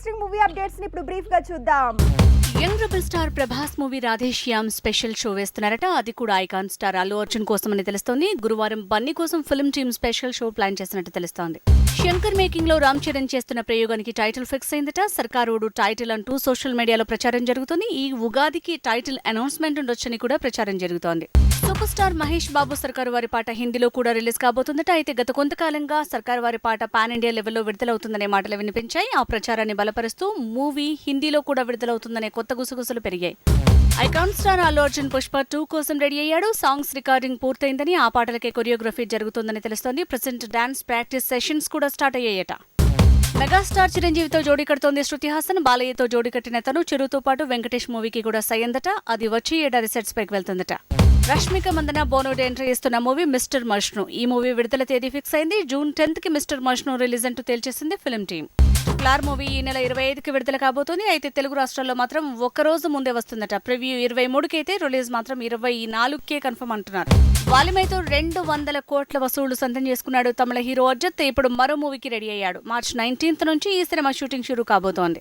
Interesting movie అప్డేట్స్ని ఇప్పుడు బ్రీఫ్గా చూద్దాం. Young rebel star Prabhas movie Radhe Shyam special show వేస్తున్నారట. అది కూడా ఐకాన్ స్టార్ అల్లు అర్జున్ కోసం అని తెలుస్తోంది. గురువారం బన్నీ కోసం film team special show plan చేసినట్టు తెలుస్తోంది. శంకర్ మేకింగ్లో రామ్ చరణ్ చేస్తున్న ప్రయోగానికి టైటిల్ ఫిక్స్ అయిందట. సర్కారోడు టైటిల్ అంటూ సోషల్ మీడియాలో ప్రచారం జరుగుతుంది. ఈ ఉగాదికి టైటిల్ అనౌన్స్మెంట్ ఉండొచ్చని కూడా ప్రచారం జరుగుతోంది. సూపర్ స్టార్ మహేష్ బాబు సర్కారు వారి పాట హిందీలో కూడా రిలీజ్ కాబోతుందట. అయితే గత కొంతకాలంగా సర్కారు వారి పాట పాన్ ఇండియా లెవెల్లో విడుదలవుతుందనే మాటలు వినిపించాయి. ఆ ప్రచారాన్ని బలపరుస్తూ మూవీ హిందీలో కూడా విడుదలవుతుందనే కొత్త గుసగుసలు పెరిగాయి. Icon star Allu Arjun Pushpa two కోసం రెడీ అయ్యాడు. సాంగ్స్ రికార్డింగ్ పూర్తయిందని ఆ పాటలకే కొరియోగ్రఫీ జరుగుతుందని తెలుస్తోంది. ప్రజెంట్ డాన్స్ ప్రాక్టీస్ సెషన్స్ కూడా స్టార్ట్ అయ్యాయట. మెగాస్టార్ చిరంజీవితో జోడీ కడుతోంది శృతి హాసన్. బాలయ్యతో జోడీ కట్టిన తను చిరుతో పాటు వెంకటేష్ మూవీకి కూడా సయ్యందట అది వచ్చి ఏడాది సెట్స్ పైకి వెళ్తుందట. రష్మిక మందన బోనోడ్ ఎంట్రీ ఇస్తున్న మూవీ మిస్టర్ మష్ను. ఈ మూవీ విడుదల తేదీ ఫిక్స్ అయింది. జూన్ టెన్త్కి మిస్టర్ మష్ను రిలీజ్ అంటూ తేల్చేసింది ఫిల్మ్ టీమ్ క్లార్ మూవీ ఈ నెల ఇరవై ఐదుకి విడుదల కాబోతుంది. అయితే తెలుగు రాష్ట్రాల్లో మాత్రం ఒక్క రోజు ముందే వస్తుందట. ప్రివ్యూ ఇరవై మూడుకి అయితే రిలీజ్ మాత్రం ఇరవై నాలుగుకే కన్ఫర్మ్ అంటున్నారు. వాలిమైతో రెండు వందల కోట్ల వసూళ్ళు సొంతం చేసుకున్నాడు తమిళ హీరో అజ్జత్ ఇప్పుడు మరో మూవీకి రెడీ అయ్యాడు. మార్చ్ నైన్టీన్త్ నుంచి ఈ సినిమా షూటింగ్ షురూ కాబోతోంది.